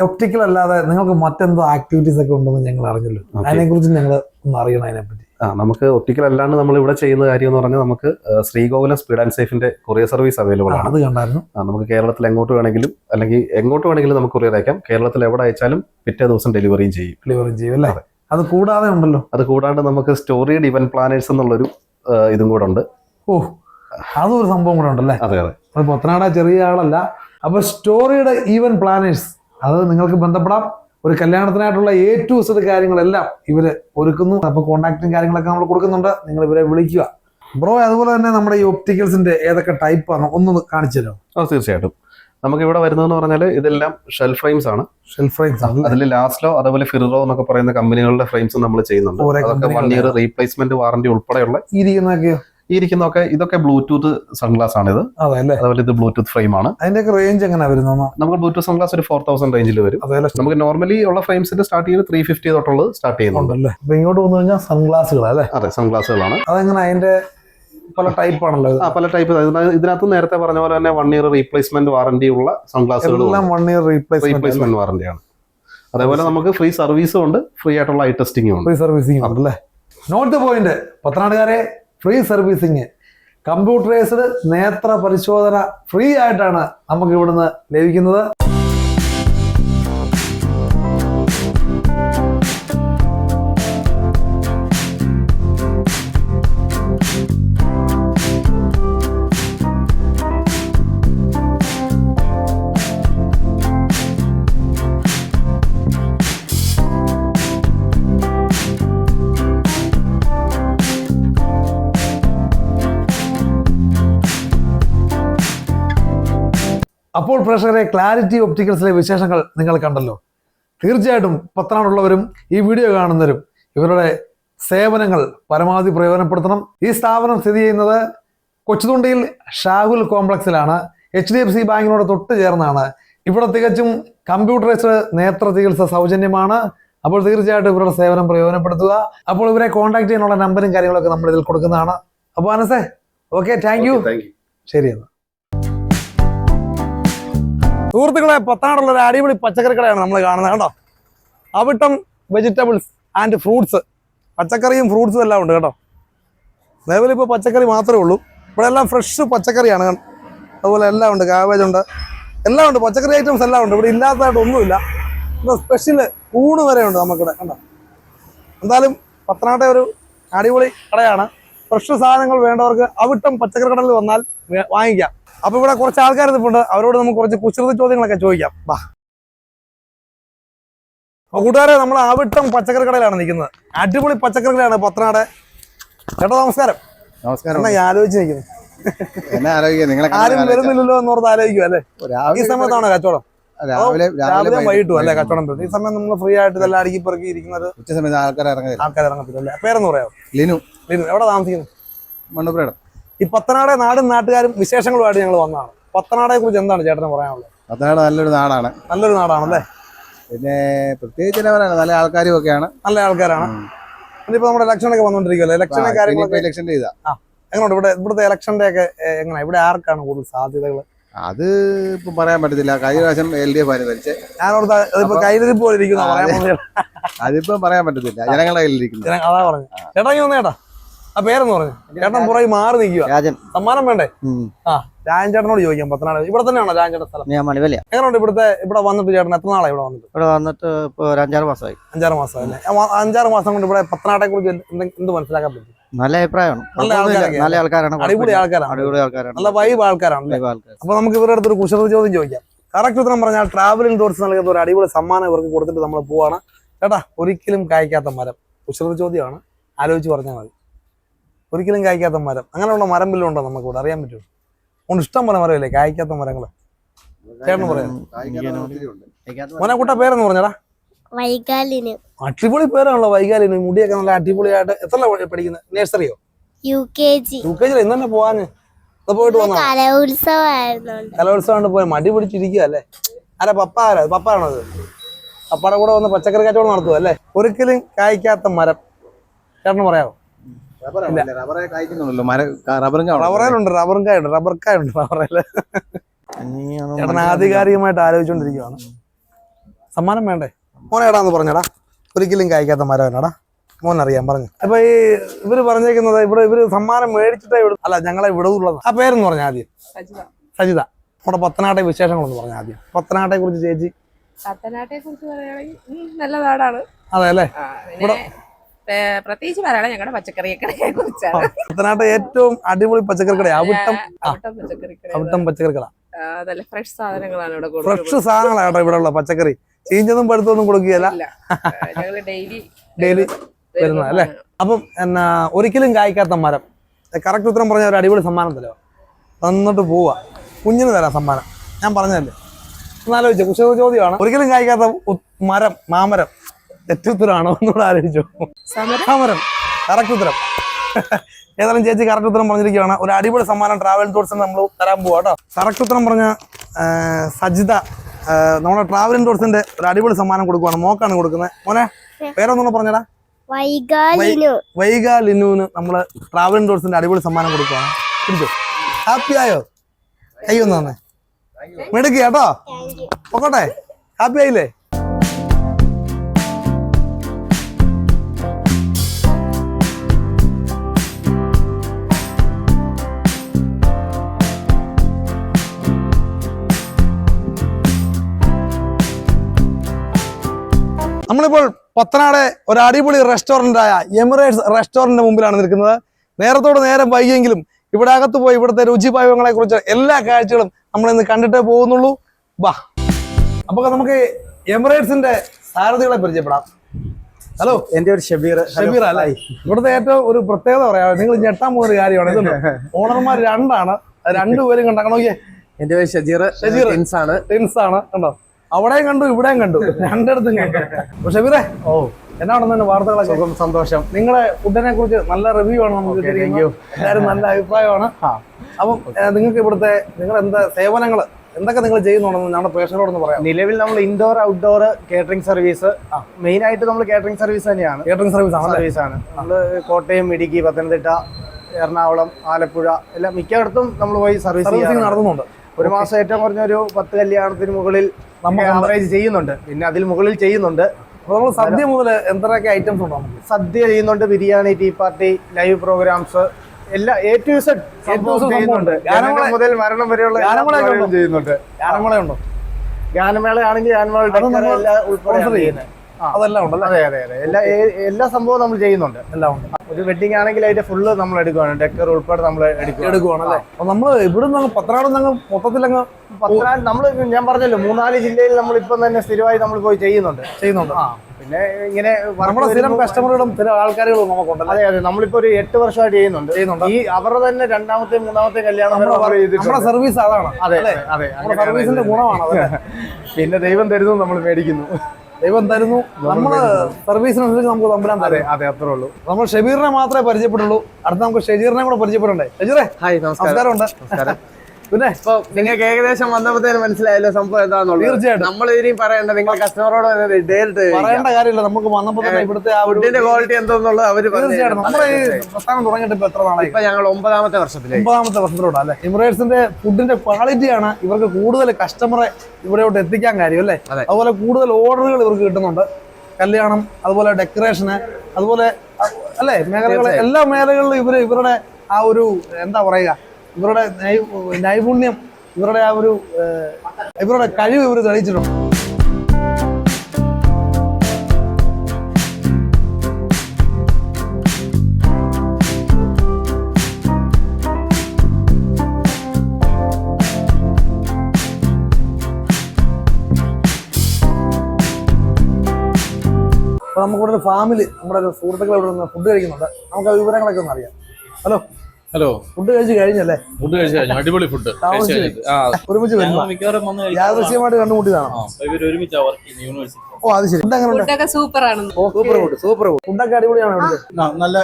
ഒപ്റ്റിക്കൽ അല്ലാതെ നിങ്ങൾക്ക് മറ്റെന്തോ ആക്ടിവിറ്റീസ് ഒക്കെ ഉണ്ടെന്ന് ഞങ്ങൾ അറിഞ്ഞല്ലോ. അതിനെക്കുറിച്ച് അതിനെ കുറിച്ച് ഞങ്ങൾ ഒന്ന് അറിയണം അതിനെപ്പറ്റി. ആ നമുക്ക് ഒപ്റ്റിക്കൽ അല്ലാണ്ട് നമ്മൾ ഇവിടെ ചെയ്യുന്ന കാര്യം എന്ന് പറഞ്ഞാൽ നമുക്ക് ശ്രീകോകുലം സ്പീഡ് ആൻഡ് സേഫിന്റെ കൊറിയർ സർവീസ് അവൈലബിൾ ആണ്. അത് കണ്ടായിരുന്നു. നമുക്ക് കേരളത്തിൽ എങ്ങോട്ട് വേണമെങ്കിലും അല്ലെങ്കിൽ എങ്ങോട്ട് വേണമെങ്കിലും നമുക്ക് കൊറിയർ അയക്കാം. കേരളത്തിൽ എവിടെ അയച്ചാലും പിറ്റേ ദിവസം ഡെലിവറിയും ചെയ്യും. ഡെലിവറി ചെയ്യും അല്ലേ? അത്. കൂടാതെ ഉണ്ടല്ലോ. അത് കൂടാണ്ട് നമുക്ക് സ്റ്റോറിയുടെ ഇവന്റ് പ്ലാനേഴ്സ് എന്നുള്ളൊരു ഇതും കൂടെ ഉണ്ട്. ഓ അതും ഒരു സംഭവം കൂടെ ഉണ്ടല്ലേ? അതെ അതെ. അത് പൊത്തനാട ചെറിയ ആളല്ല. അപ്പൊ സ്റ്റോറിയുടെ ഈവൻ പ്ലാനേഴ്സ് അത് നിങ്ങൾക്ക് ബന്ധപ്പെടാം. ഒരു കല്യാണത്തിനായിട്ടുള്ള എ ടു സെഡ് കാര്യങ്ങളെല്ലാം ഇവർ ഒരുക്കുന്നു. അപ്പോൾ കോൺടാക്റ്റും കാര്യങ്ങളൊക്കെ നമ്മൾ കൊടുക്കുന്നുണ്ട്. നിങ്ങൾ ഇവരെ വിളിക്കുക. ബ്രോ അതുപോലെ തന്നെ നമ്മുടെ ഈ ഒപ്റ്റിക്കൽസിന്റെ ഏതൊക്കെ ടൈപ്പ് ആണ്? ഒന്ന് കാണിച്ചു തരാം ഓ തീർച്ചയായിട്ടും. നമുക്ക് ഇവിടെ വരുന്നതെന്ന് പറഞ്ഞാൽ ഇതെല്ലാം ഷെൽ ഫ്രെയിംസ് ആണ്. ഷെൽ ഫ്രെയിംസ് ആണ്. അതിൽ ലാസ്ലോ അതേപോലെ ഫിറോ എന്നൊക്കെ പറയുന്ന കമ്പനികളുടെ ഫ്രെയിംസ് നമ്മൾ ചെയ്യുന്നുണ്ട്. അതൊക്കെ വൺ ഇയർ റീപ്ലേസ്മെന്റ് വാറന്റി ഉൾപ്പെടെയുള്ള ഈ ഇരിക്കുന്നതൊക്കെയോ ഈ ഇരിക്കുന്നതൊക്കെ ഇതൊക്കെ ബ്ലൂടൂത്ത് സൺഗ്ലാസ് ആണ് ഇത് അതുപോലെ ഇത് ബ്ലൂടൂത്ത് ഫ്രെയിം ആണ്. അതിന്റെ റേഞ്ച് എങ്ങനെ വരുന്ന നമുക്ക് ബ്ലൂടൂത്ത് സൺഗ്ലാസ് ഒരു ഫോർ തൗസൻഡ് റേഞ്ചിൽ വരും. അല്ലേ? നമുക്ക് നോർമലി ഉള്ള ഫ്രെയിംസിന്റെ സ്റ്റാർട്ട് ചെയ്യുന്നത് ത്രീ ഫിഫ്റ്റി തൊട്ടുള്ളത് സ്റ്റാർട്ട് ചെയ്യുന്നുണ്ട്. ഇങ്ങോട്ട് വന്നു കഴിഞ്ഞാൽ സൺഗ്ലാസുകൾ അല്ലേ? അതെ സൺഗ്ലാസുകളാണ് അതെങ്ങനെ അതിന്റെ പല ടൈപ്പ് ആണല്ലോ ആ പല ടൈപ്പ് ഇതിനകത്ത് നേരത്തെ പറഞ്ഞ പോലെ തന്നെ വൺ ഇയർ റീപ്ലേസ്മെന്റ് വാറന്റി ഉള്ള സൺഗ്ലാസുകൾ വൺ ഇയർ റീപ്ലേസ്മെന്റ് വാറന്റി ആണ്. അതേപോലെ നമുക്ക് ഫ്രീ സർവീസും ഉണ്ട് ഫ്രീ ആയിട്ടുള്ള ഐ ടെസ്റ്റിംഗും ഉണ്ട്. ഫ്രീ സർവീസിംഗ് ഉണ്ടല്ലേ നോട്ട് ദ പോയിന്റ് പത്തനാട്ടുകാരെ ഫ്രീ സർവീസിങ്. കമ്പ്യൂട്ടറൈസ്ഡ് നേത്ര പരിശോധന ഫ്രീ ആയിട്ടാണ് നമുക്ക് ഇവിടുന്ന് ലഭിക്കുന്നത്. അപ്പോൾ പ്രേക്ഷകരെ ക്ലാരിറ്റി ഒപ്റ്റിക്കൽസിലെ വിശേഷങ്ങൾ നിങ്ങൾ കണ്ടല്ലോ. തീർച്ചയായിട്ടും പത്തനാടുള്ളവരും ഈ വീഡിയോ കാണുന്നവരും ഇവരുടെ സേവനങ്ങൾ പരമാവധി പ്രയോജനപ്പെടുത്തണം. ഈ സ്ഥാപനം സ്ഥിതി ചെയ്യുന്നത് കൊച്ചുതുണ്ടിയിൽ ഷാഹുൽ കോംപ്ലക്സിലാണ്. എച്ച് ഡി എഫ് സി ബാങ്കിനോട് തൊട്ട് ചേർന്നാണ്. ഇവിടെ തികച്ചും കമ്പ്യൂട്ടറൈസ്ഡ് നേത്ര ചികിത്സ സൗജന്യമാണ്. അപ്പോൾ തീർച്ചയായിട്ടും ഇവരുടെ സേവനം പ്രയോജനപ്പെടുത്തുക. അപ്പോൾ ഇവരെ കോൺടാക്ട് ചെയ്യാനുള്ള നമ്പറും കാര്യങ്ങളൊക്കെ നമ്മൾ ഇതിൽ കൊടുക്കുന്നതാണ്. അപ്പോൾ അനസേ ഓക്കെ താങ്ക് യു ശരി എന്നാ. സുഹൃത്തുക്കളെ പത്താണ്ടുള്ള ഒരു അടിപൊളി പച്ചക്കറി കടയാണ് നമ്മൾ കാണുന്നത്. കേട്ടോ അവിട്ടം വെജിറ്റബിൾസ് ആൻഡ് ഫ്രൂട്ട്സ്. പച്ചക്കറിയും ഫ്രൂട്ട്സും എല്ലാം ഉണ്ട് കേട്ടോ. നിലവിൽ ഇപ്പോൾ പച്ചക്കറി മാത്രമേ ഉള്ളൂ. ഇവിടെ എല്ലാം ഫ്രഷ് പച്ചക്കറിയാണ്. അതുപോലെ എല്ലാം ഉണ്ട്. കാബേജ് ഉണ്ട്. എല്ലാം ഉണ്ട്. പച്ചക്കറി ഐറ്റംസ് എല്ലാം ഉണ്ട്. ഇവിടെ ഇല്ലാത്തതായിട്ട് ഒന്നുമില്ല. സ്പെഷ്യൽ ഊണ് വരെ ഉണ്ട് നമുക്കിവിടെ. കണ്ടോ? എന്തായാലും പത്തനാട്ടെ ഒരു അടിപൊളി കടയാണ്. ഫ്രഷ് സാധനങ്ങൾ വേണ്ടവർക്ക് അവിട്ടം പച്ചക്കറി കടലിൽ വന്നാൽ വാങ്ങിക്കാം. അപ്പൊ ഇവിടെ കുറച്ച് ആൾക്കാർ നിൽപ്പുണ്ട് അവരോട് നമുക്ക് കുറച്ച് കുസൃതി ചോദ്യങ്ങളൊക്കെ ചോദിക്കാം. വാ. അപ്പൊ കൂട്ടുകാരെ നമ്മൾ ആവിട്ടം പച്ചക്കറി കടയിലാണ് നിൽക്കുന്നത്. അടിപൊളി പച്ചക്കറി കടയാണ് പത്തനാട്. ചേട്ടാ നമസ്കാരം. നമസ്കാരം. എന്നാ ഈ ആലോചിച്ച് നിൽക്കുന്നു? എന്നെ ആലോചിക്കുക? നിങ്ങളെ ആരും വരുന്നില്ലല്ലോ എന്ന് ഓർത്ത് ആലോചിക്കും അല്ലേ ഈ സമയത്താണോ കച്ചവടം? രാവിലെ രാവിലെ വൈകിട്ടും. അല്ലേ കച്ചവടം വരുന്നത് ഈ സമയം നമ്മൾ ഫ്രീ ആയിട്ട് ഇതെല്ലാം അടുക്കി പെറുക്കി ഇരിക്കുന്നത് ഉച്ച സമയത്ത് ആൾക്കാർ ഇറങ്ങാൻ ആൾക്കാർ ഇറങ്ങത്തില്ല പേരെന്ന് പറയാമോ? ലിനു. ലിനു എവിടെ താമസിക്കുന്നു മണ്ണുപുരയിടം ഈ പത്തനാടെ നാടും നാട്ടുകാരും വിശേഷങ്ങളുമായിട്ട് ഞങ്ങൾ വന്നതാണ്. പത്തനാടെ കുറിച്ച് എന്താണ് ചേട്ടന് പറയാനുള്ളത്? പത്തനാട് നല്ലൊരു നാടാണ്. നല്ലൊരു നാടാണല്ലേ? പിന്നെ പ്രത്യേകിച്ച് എന്നാ നല്ല ആൾക്കാരും ഒക്കെയാണ്. നല്ല ആൾക്കാരാണ്. ഇനിയിപ്പോ നമ്മുടെ ഇലക്ഷൻ ഒക്കെ വന്നോണ്ടിരിക്കുമല്ലോ ഇലക്ഷനെ കാര്യങ്ങളൊക്കെ ഇലക്ഷൻ ചെയ്താ എങ്ങനെയുണ്ട്? ഇവിടെ ഇവിടുത്തെ ഇലക്ഷന്റെ ഒക്കെ എങ്ങനെ ഇവിടെ ആർക്കാണ് കൂടുതൽ സാധ്യതകൾ അത് ഇപ്പൊ പറയാൻ പറ്റത്തില്ല. കഴിഞ്ഞ പ്രാവശ്യം എൽ ഡി എഫ് ആയിരുന്നു ഭരിച്ചേ ഞാനോട് കയ്യിലിരിപ്പ് പോലെ ഇരിക്കുന്ന. അതിപ്പോ പറയാൻ പറ്റത്തില്ല. ജനങ്ങളുടെ കയ്യിലിരിക്കുന്നു. അതാ പറഞ്ഞു ചേട്ടാ ഇങ്ങനെ വന്നേട്ടാ ആ പേരെന്ന് പറഞ്ഞു. ചേട്ടൻ പുറകെ മാറി നിൽക്കുക. രാജൻ. സമ്മാനം വേണ്ടേ? ആ രാജൻ ചേട്ടനോട് ചോദിക്കാം പത്തനാട്. ഇവിടെ തന്നെയാണോ രാജൻ ചേട്ടൻ സ്ഥലം? ഞാൻ മണിവലിയ എങ്ങനെയുണ്ട് ഇവിടുത്തെ ഇവിടെ വന്നിട്ട് ചേട്ടൻ എത്ര നാളായി ഇവിടെ വന്നിട്ട്? ഇവിടെ വന്നിട്ട് ഇപ്പൊ ഒരു അഞ്ചാറ് മാസമായി. അഞ്ചാറ് മാസം അല്ലേ അഞ്ചാറ് മാസം കൊണ്ട് ഇവിടെ പത്തനാട്ടെ കുറിച്ച് എന്ത് മനസ്സിലാക്കാൻ പറ്റും? നല്ല അഭിപ്രായമാണ്. നല്ല കുഴപ്പമൊന്നുമില്ല. നല്ല ആൾക്കാരാണ് അടിപൊളി ആൾക്കാരാണ്. അടിപൊളി ആൾക്കാരാണ്. നല്ല വൈബ് ആൾക്കാരാണ് അപ്പൊ നമുക്ക് ഇവരുടെ അടുത്തൊരു കുശല ചോദ്യം ചോദിക്കാം. കറക്റ്റ് ഉത്തരം പറഞ്ഞാൽ ട്രാവലിംഗ് ടൂറിസ്റ്റ് നൽകുന്ന ഒരു അടിപൊളി സമ്മാനം ഇവർക്ക് കൊടുത്തിട്ട് നമ്മൾ പോവാണ്. ചേട്ടാ ഒരിക്കലും കായ്ക്കാത്ത മരം. കുശല ചോദ്യമാണ്. ആലോചിച്ച് പറഞ്ഞാൽ മതി. ഒരിക്കലും കായ്ക്കാത്ത മരം. അങ്ങനെയുള്ള മരം വല്ലതും ഉണ്ടോ നമുക്ക് ഇവിടെ അറിയാൻ പറ്റുമോ? ഉണ്ട് ഇഷ്ടം പോലെ മരമില്ലേ? കായ്ക്കാത്ത മരങ്ങൾ. ചേട്ടന് പറയാം. മോനെ കുട്ട പേരെന്ന് പറഞ്ഞടാ. വൈകാലിന്. അടിപൊളി പേരാണല്ലോ വൈകാലിന്. മുടിയൊക്കെ നല്ല അടിപൊളിയായിട്ട് എത്ര പഠിക്കുന്നത് നഴ്സറിയോ? U K G. U K G ഇന്ന് തന്നെ പോവാന്. പോയിട്ട് വന്നു? കലോത്സവം പോയി. മടി പിടിച്ചിരിക്കുക അല്ലേ? അല്ല പപ്പ ആരാ? പപ്പ ആണോ അത് പപ്പയുടെ കൂടെ വന്ന് പച്ചക്കറി കച്ചവടം നടത്തുക അല്ലേ? ഒരിക്കലും കായ്ക്കാത്ത മരം. ചേട്ടന് പറയാമോ റബ്ബറേലുണ്ട് റബ്ബറും കായുണ്ട് റബ്ബർ കായുണ്ട് ചേട്ടൻ ആധികാരികമായിട്ട് ആലോചിച്ചോണ്ടിരിക്കുവാണ്. സമ്മാനം വേണ്ടേ? മോനേടാന്ന് പറഞ്ഞടാ. ഒരിക്കലും കായ്ക്കാത്ത മരവനാടാ മോനറിയാൻ മോൻ അറിയാൻ പറഞ്ഞു. അപ്പൊ ഈ ഇവർ പറഞ്ഞേക്കുന്നത് ഇവിടെ ഇവർ സമ്മാനം മേടിച്ചിട്ടേ ഇവിടെ അല്ല ഞങ്ങളെ വിടവുള്ളത്. ആ പേരെന്ന് പറഞ്ഞ ആദ്യം. സജിത. നമ്മുടെ പത്തനാട്ടെ വിശേഷങ്ങളൊന്ന് പറഞ്ഞ ആദ്യം. പത്തനാട്ടെ കുറിച്ച് ചേച്ചി. പത്തനാട്ടെ കുറിച്ച് പറയുകയാണെങ്കിൽ നല്ല നാടാണ്. അതെ അല്ലേ? ഏ, പ്രത്യേകിച്ച് പറയണം ഞങ്ങളുടെ പച്ചക്കറി കടയെ കുറിച്ചാണ് പത്തനാട്ടെ ഏറ്റവും അടിപൊളി പച്ചക്കറി കട അവിട്ടം പച്ചക്കറി കട അതല്ല ഫ്രഷ് സാധനങ്ങളാണ് ഇവിടെ ഫ്രഷ് സാധനങ്ങളാണ് ഇവിടെ ഉള്ള പച്ചക്കറി. ചീഞ്ഞതും പഴുത്തൊന്നും കൊടുക്കുകയല്ല. ഞങ്ങൾ ഡെയിലി ഡെയിലി വരുന്നത് അല്ലേ? അപ്പം എന്നാ ഒരിക്കലും കായ്ക്കാത്ത മരം. കറക്റ്റ് ഉത്തരം പറഞ്ഞ ഒരു അടിപൊളി സമ്മാനം തരാം തന്നിട്ട് പോവാ. കുഞ്ഞിന് തരാം സമ്മാനം. ഞാൻ പറഞ്ഞതല്ലേ? എന്നാലോചിച്ചു കുശല ചോദ്യമാണ്. ഒരിക്കലും കായ്ക്കാത്ത മരം മാമരം. തെറ്റുത്തരാണോ എന്നോട് ആലോചിച്ചു. സമരം? കറക്റ്റ് ഉത്തരം. ഏതായാലും ചേച്ചി കറക്റ്റ് ഉത്തരം പറഞ്ഞിരിക്കുകയാണ് ഒരു അടിപൊളി സമ്മാനം ട്രാവൽ ടൂറിസം നമ്മൾ തരാൻ പോവാ കേട്ടോ കറക്റ്റ് ഉത്തരം പറഞ്ഞ സജിത നമ്മുടെ ട്രാവൽ ടൂറിസിന്റെ ഒരു അടിപൊളി സമ്മാനം കൊടുക്കുവാണ്. മോക്കാണ് കൊടുക്കുന്നത്. മോനെ പേരൊന്നും പറഞ്ഞടാ. വൈഗ ലിനുവിന് നമ്മൾ ട്രാവൽ ടൂറിസിന്റെ അടിപൊളി സമ്മാനം കൊടുക്കുവാണ്. പിടിച്ചോ. ഹാപ്പി ആയോ? കൈ ഒന്ന് തന്നെ. മിടുക്കി കേട്ടോ പൊക്കോട്ടെ. ഹാപ്പി ആയില്ലേ? പത്തനാട് ഒരു അടിപൊളി റെസ്റ്റോറന്റായ എമിറേറ്റ്സ് റെസ്റ്റോറന്റിന്റെ മുമ്പിലാണ് നിൽക്കുന്നത്. നേരത്തോട് നേരം വൈകിയെങ്കിലും ഇവിടെ അകത്ത് പോയി ഇവിടുത്തെ രുചിഭാവങ്ങളെ കുറിച്ച് എല്ലാ കാഴ്ചകളും നമ്മൾ ഇന്ന് കണ്ടിട്ടേ പോകുന്നുള്ളൂ. ബാ. അപ്പൊ നമുക്ക് എമിറേറ്റ്സിന്റെ സാരഥികളെ പരിചയപ്പെടാം. ഹലോ. എന്റെ ഒരു ഷബീർ. ഷബീർ അല്ല? ഇവിടുത്തെ ഏറ്റവും ഒരു പ്രത്യേകത പറയാം. നിങ്ങൾ ഞെട്ടാൻ പോകുന്ന ഒരു കാര്യമാണ് ഇതുണ്ട്? ഓണർമാർ രണ്ടാണ്. രണ്ടുപേരും കണ്ടാക്കണോ എന്റെ പേര് ഷജീർ. ഷജീർ. ടിൻസ് ആണ്. ടെൻസ് ആണ്. കണ്ടോ? അവിടെയും കണ്ടു ഇവിടെയും കണ്ടു. രണ്ടിടത്തും കണ്ടു. പക്ഷെ വിറേ ഓ എന്നാണെന്ന് തന്നെ വാർത്തകളൊക്കെ? സുഖം സന്തോഷം. നിങ്ങളെ ഫുഡിനെ കുറിച്ച് നല്ല റിവ്യൂ ആണ് നമുക്ക്. എല്ലാവരും നല്ല അഭിപ്രായമാണ്. അപ്പം നിങ്ങൾക്ക് ഇവിടുത്തെ നിങ്ങൾ എന്താ സേവനങ്ങൾ എന്തൊക്കെ നിങ്ങൾ ചെയ്യുന്നുണ്ടെന്ന് നമ്മുടെ പ്രേക്ഷകരോടൊന്ന് പറയാം നിലവിൽ നമ്മൾ indoor outdoor catering service main ആയിട്ട് നമ്മൾ കേറ്ററിംഗ് സർവീസ് തന്നെയാണ്. കേറ്ററിംഗ് സർവീസ് സർവീസ് ആണ്. നമ്മൾ കോട്ടയം ഇടുക്കി പത്തനംതിട്ട എറണാകുളം ആലപ്പുഴ എല്ലാം മിക്കയിടത്തും നമ്മൾ പോയി സർവീസ് നടന്നുണ്ട് നടത്തുന്നുണ്ട്. ഒരു മാസം ഏറ്റവും കുറഞ്ഞ ഒരു പത്ത് കല്യാണത്തിന് മുകളിൽ നമുക്ക് ആവറേജ് ചെയ്യുന്നുണ്ട്. പിന്നെ അതിൽ മുകളിൽ ചെയ്യുന്നുണ്ട്. നമ്മൾ സദ്യ മുതൽ എന്തൊക്കെ ഐറ്റംസ് ഉണ്ടോ സദ്യ ചെയ്യുന്നുണ്ട് biryani tea party live programs എല്ലാ എ ടു സെഡ് ചെയ്യുന്നുണ്ട്. ഗാനമേള ഗാനമേള- മുതൽ മരണം വരെയുള്ള ഉണ്ടോ? ചെയ്യുന്നുണ്ട്. ഗാനമേള ഉണ്ടോ? ഗാനമേള ആണെങ്കിൽ ഗാനമേള ഉൾപ്പെടെ ചെയ്യുന്നത്. അതെല്ലാം ഉണ്ട് അതെ അതെ അതെ. എല്ലാ എല്ലാ സംഭവവും നമ്മൾ ചെയ്യുന്നുണ്ട്. എല്ലാം ഉണ്ട്. ഒരു വെഡിങ് ആണെങ്കിൽ അതിന്റെ ഫുള്ള് നമ്മൾ എടുക്കുവാണ്. ഡെക്കർ ഉൾപ്പെടെ നമ്മൾ എടുക്കുകയാണ് എടുക്കുവാണല്ലേ? നമ്മൾ ഇവിടുന്ന് അങ്ങ് മൊത്തത്തിൽ അങ്ങ് മൊത്തത്തിലങ്ങ് നമ്മൾ ഞാൻ പറഞ്ഞല്ലോ മൂന്നാൽ ജില്ലയിൽ നമ്മൾ ഇപ്പം തന്നെ സ്ഥിരമായി നമ്മൾ പോയി ചെയ്യുന്നുണ്ട്. ചെയ്യുന്നുണ്ട്. ആ പിന്നെ ഇങ്ങനെ നമ്മുടെ സ്ഥിരം കസ്റ്റമറുകളും ചില ആൾക്കാരുകളും നമുക്കുണ്ട് അതെ അതെ. നമ്മളിപ്പോ ഒരു എട്ട് വർഷമായിട്ട് ചെയ്യുന്നുണ്ട്. ചെയ്യുന്നുണ്ട്. ഈ അവരുടെ തന്നെ രണ്ടാമത്തെ മൂന്നാമത്തെ കല്യാണം നമ്മുടെ സർവീസ് അതാണ്. അതെ അതെ സർവീസിന്റെ. ഗുണമാണ് പിന്നെ ദൈവം തരുന്നു നമ്മൾ മേടിക്കുന്നു. ദൈവം തരുന്നു. നമ്മൾ സർവീസിനനുസരിച്ച് നമുക്ക് തമ്പുരാൻ തരേ. അതെ അത്രേ ഉള്ളൂ. നമ്മൾ ഷെബീറിനെ മാത്രമേ പരിചയപ്പെട്ടുള്ളൂ. അടുത്ത നമുക്ക് ഷെജീറിനെ കൂടെ പരിചയപ്പെടണ്ടേ? ഷെജീറെ ഹായ് നമസ്കാരം. ഉണ്ട് പിന്നെ ഇപ്പൊ നിങ്ങൾക്ക് ഏകദേശം വന്നപ്പോഴത്തേനും മനസ്സിലായല്ലോ സംഭവം എന്താണെന്നുള്ളത് തീർച്ചയായിട്ടും. നമ്മൾ ഇനിയും പറയണ്ട നിങ്ങൾ കസ്റ്റമറോട് ഡേറ്റ് പറയേണ്ട കാര്യമില്ല നമുക്ക് വന്നപ്പോഴത്തേക്ക് തന്നെ ഇവിടുത്തെ ആ ഫുഡിന്റെ ക്വാളിറ്റി എന്തോന്നുള്ളത് അവർ തീർച്ചയായിട്ടും. നമ്മുടെ ഈ പ്രസ്ഥാനം തുടങ്ങിയിട്ട് ഇപ്പൊ എത്ര നാളായി? ഇപ്പൊ ഞങ്ങൾ ഒമ്പതാമത്തെ വർഷത്തിലേക്ക്. ഒമ്പതാമത്തെ വർഷത്തിലൂടെ അല്ലെ? എമിറേറ്റ്സിന്റെ ഫുഡിന്റെ ക്വാളിറ്റിയാണ് ഇവർക്ക് കൂടുതൽ കസ്റ്റമറെ ഇവിടെയോട്ട് എത്തിക്കാൻ കാര്യം അല്ലേ? അതെ. അതുപോലെ കൂടുതൽ ഓർഡറുകൾ ഇവർക്ക് കിട്ടുന്നുണ്ട്. കല്യാണം അതുപോലെ ഡെക്കറേഷന് അതുപോലെ അല്ലേ? മേഖലകൾ. എല്ലാ മേഖലകളിലും ഇവർ ഇവരുടെ ആ ഒരു എന്താ പറയുക ഇവരുടെ നൈപുണ്യം ഇവരുടെ ആ ഒരു ഇവരുടെ കഴിവ് ഇവർ തെളിയിച്ചിട്ടുണ്ട്. അപ്പൊ നമുക്കിവിടെ ഒരു ഫാമിലി നമ്മുടെ ഒരു സുഹൃത്തുക്കൾ ഇവിടെ നിന്ന് ഫുഡ് കഴിക്കുന്നുണ്ട്. നമുക്ക് ആ വിവരങ്ങളൊക്കെ ഒന്ന് അറിയാം. ഹലോ? ഹലോ ഫുഡ് കഴിച്ച് കഴിഞ്ഞല്ലേ? ഫുഡ് കഴിച്ചു കഴിഞ്ഞു. അടിപൊളി ഫുഡ്. ഒരുമിച്ച് യാദൃശ്യമായിട്ട് കണ്ടുമുട്ടിയതാണ് ഓ അത് ശരി. ഫുഡ് സൂപ്പർ ആണ്. സൂപ്പർ ഫുഡ് സൂപ്പർ ഫുഡ് ഫുഡൊക്കെ അടിപൊളിയാണ് നല്ല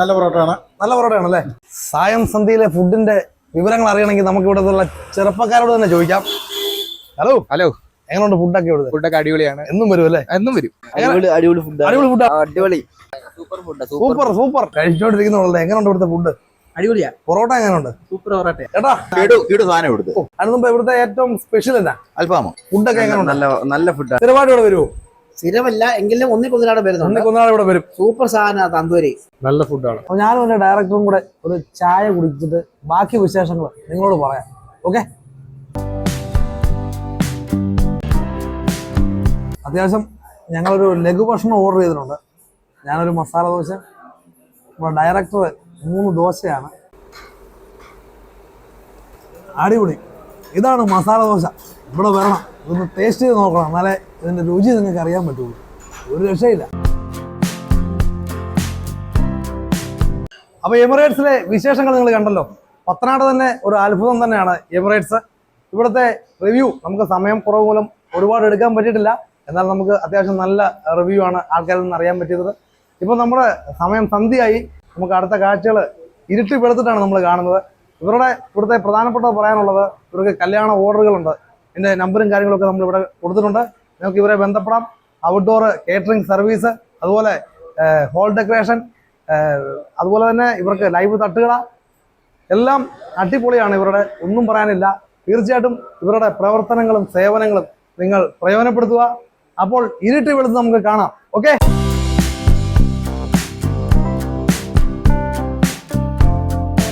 നല്ല പൊറോട്ടയാണ്. നല്ല പൊറോട്ടയാണ് അല്ലേ സായം സന്ധ്യയിലെ ഫുഡിന്റെ വിവരങ്ങൾ അറിയണമെങ്കിൽ നമുക്ക് ഇവിടെ ഉള്ള ചെറുപ്പക്കാരോട് തന്നെ ചോദിക്കാം. ഹലോ ഹലോ എങ്ങനെയുണ്ട് ഫുഡൊക്കെ ഇവിടെ ഫുഡൊക്കെ അടിപൊളിയാണ്. എന്നും വരും അല്ലേ? എന്നും വരും. അടിപൊളി ഫുഡ് അടിപൊളി ഫുഡ് അടിപൊളി. സൂപ്പർ സൂപ്പർ കഴിച്ചോണ്ടിരിക്കുന്നുള്ളത് എങ്ങനെയുണ്ട് ഇവിടുത്തെ ഫുഡ് അടിപൊളിയാ. പൊറോട്ട എങ്ങനെയുണ്ട്? സൂപ്പർ പൊറോട്ട ചേട്ടാ. കേടു കേടു സാധനം ഇവിടുത്തെ അതിന് മുമ്പ് ഇവിടുത്തെ ഏറ്റവും സ്പെഷ്യൽ എന്താ? അൽഫാമോ? ഫുഡൊക്കെ എങ്ങനെയുണ്ട്? നല്ല നല്ല ഫുഡാണ് സ്ഥിരമായിട്ട് ഇവിടെ വരുമോ സ്ഥിരമല്ല എങ്കിലും ഒന്നി കുതിരാടെ ഒന്ന് ഒന്നി കൊന്നാൾ ഇവിടെ വരും. സൂപ്പർ സാധനം തന്തൂരി. നല്ല ഫുഡാണ് അപ്പൊ ഞാനും എന്റെ ഡയറക്ടറും കൂടെ ഒരു ചായ കുടിച്ചിട്ട് ബാക്കി വിശേഷങ്ങൾ നിങ്ങളോട് പറയാം. ഓക്കെ അത്യാവശ്യം ഞങ്ങളൊരു ലഘുഭക്ഷണം ഓർഡർ ചെയ്തിട്ടുണ്ട്. ഞാനൊരു മസാല ദോശ നമ്മുടെ ഡയറക്ടർ മൂന്ന് ദോശയാണ്. അടിപൊളി. ഇതാണ് മസാല ദോശ. ഇവിടെ വരണം. ഇതൊന്ന് ടേസ്റ്റ് ചെയ്ത് നോക്കണം. എന്നാലേ ഇതിന്റെ രുചി നിങ്ങൾക്ക് അറിയാൻ പറ്റുള്ളൂ. ഒരു രക്ഷയില്ല. അപ്പോൾ എമിറേറ്റ്സിലെ വിശേഷങ്ങൾ നിങ്ങൾ കണ്ടല്ലോ. പത്തനാട് തന്നെ ഒരു അത്ഭുതം തന്നെയാണ് എമിറേറ്റ്സ്. ഇവിടുത്തെ റിവ്യൂ നമുക്ക് സമയം കുറവ് മൂലം ഒരുപാട് എടുക്കാൻ പറ്റിയിട്ടില്ല. എന്നാൽ നമുക്ക് അത്യാവശ്യം നല്ല റിവ്യൂ ആണ് ആൾക്കാരിൽ നിന്ന് അറിയാൻ പറ്റിയത്. ഇപ്പോൾ നമ്മുടെ സമയം സന്ധ്യയായി. നമുക്ക് അടുത്ത കാഴ്ചകൾ ഇരുട്ടി വെളുത്തിട്ടാണ് നമ്മൾ കാണുന്നത്. ഇവരുടെ ഇവിടുത്തെ പ്രധാനപ്പെട്ടത് പറയാനുള്ളത് ഇവർക്ക് കല്യാണ ഓർഡറുകളുണ്ട്. ഇതിന്റെ നമ്പറും കാര്യങ്ങളൊക്കെ നമ്മൾ ഇവിടെ കൊടുത്തിട്ടുണ്ട്. നിങ്ങൾക്ക് ഇവരെ ബന്ധപ്പെടാം. ഔട്ട്ഡോർ കേറ്ററിംഗ് സർവീസ് അതുപോലെ ഹോൾ ഡെക്കറേഷൻ അതുപോലെ തന്നെ ഇവർക്ക് ലൈവ് തട്ടുക എല്ലാം അടിപൊളിയാണ് ഇവരുടെ. ഒന്നും പറയാനില്ല. തീർച്ചയായിട്ടും ഇവരുടെ പ്രവർത്തനങ്ങളും സേവനങ്ങളും നിങ്ങൾ പ്രയോജനപ്പെടുത്തുക. അപ്പോൾ ഇരുട്ടി വെളുത്ത് നമുക്ക് കാണാം. ഓക്കെ